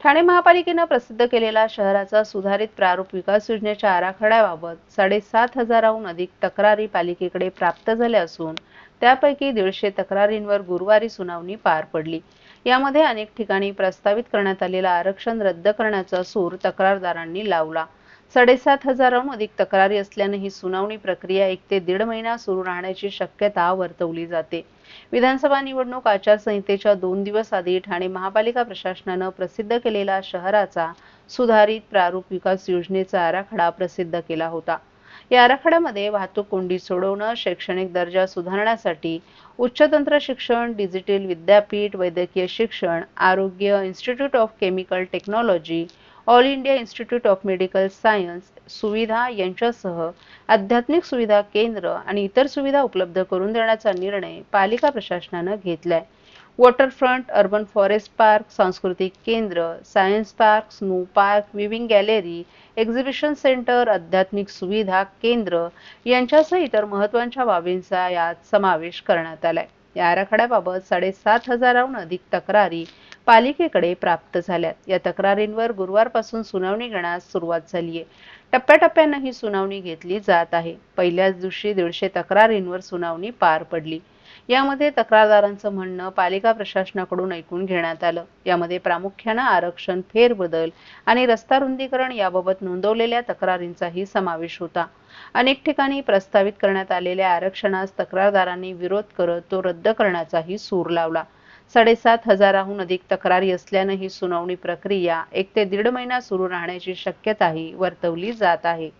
ठाणे महापालिकेनं प्रसिद्ध केलेला शहराचा सुधारित प्रारूप विकास योजनेच्या आराखड्याबाबत साडेसात हजाराहून अधिक तक्रारी पालिकेकडे प्राप्त झाल्या असून त्यापैकी दीडशे तक्रारींवर गुरुवारी सुनावणी पार पडली. यामध्ये अनेक ठिकाणी प्रस्तावित करण्यात आलेला आरक्षण रद्द करण्याचा सूर तक्रारदारांनी लावला. साडेसात हजाराहून अधिक तक्रारी असल्याने ही सुनावणी प्रक्रिया एक ते दीड महिना सुरू राहण्याची शक्यता वर्तवली जाते. विधानसभा निवडणूक आचारसंहितेच्या दोन दिवस आधी ठाणे महापालिका प्रशासनानं प्रसिद्ध केलेला शहराचा सुधारित प्रारूप विकास योजनेचा आराखडा प्रसिद्ध केला होता. या आराखड्यामध्ये वाहतूक कोंडी सोडवणं शैक्षणिक दर्जा सुधारण्यासाठी उच्च तंत्र शिक्षण डिजिटल विद्यापीठ वैद्यकीय शिक्षण आरोग्य institute of chemical technology all India institute of medical science सुविधा यांच्यासह आध्यात्मिक सुविधा केंद्र आणि इतर सुविधा उपलब्ध करून देण्याचा निर्णय पालिका प्रशासनानं घेतलाय. वॉटरफ्रंट अर्बन फॉरेस्ट पार्क सांस्कृतिक केंद्र science park snow park weaving gallery exhibition centre आध्यात्मिक सुविधा केंद्र यांच्यासह इतर महत्त्वाच्या बाबींचा यात समावेश करण्यात आलाय. या आराखड्याबाबत साडेसात हजाराहून अधिक तक्रारी पालिकेकडे प्राप्त झाल्यात. या तक्रारींवर गुरुवारपासून सुनावणी घेण्यास सुरुवात झाली आहे टप्प्याटप्प्यानं ही सुनावणी घेतली जात आहे. पहिल्याच दिवशी दीडशे तक्रारींवर सुनावणी पार पडली. यामध्ये तक्रारदारांचं म्हणणं पालिका प्रशासनाकडून ऐकून घेण्यात आलं. यामध्ये प्रामुख्यानं आरक्षण फेरबदल आणि रस्ता रुंदीकरण याबाबत नोंदवलेल्या तक्रारींचाही समावेश होता. अनेक ठिकाणी प्रस्तावित करण्यात आलेल्या आरक्षणास तक्रारदारांनी विरोध करत तो रद्द करण्याचाही सूर लावला. साडेसात हजाराहून अधिक तक्रारी असल्यानं ही सुनावणी प्रक्रिया एक ते दीड महिना सुरू राहण्याची शक्यताही वर्तवली जात आहे.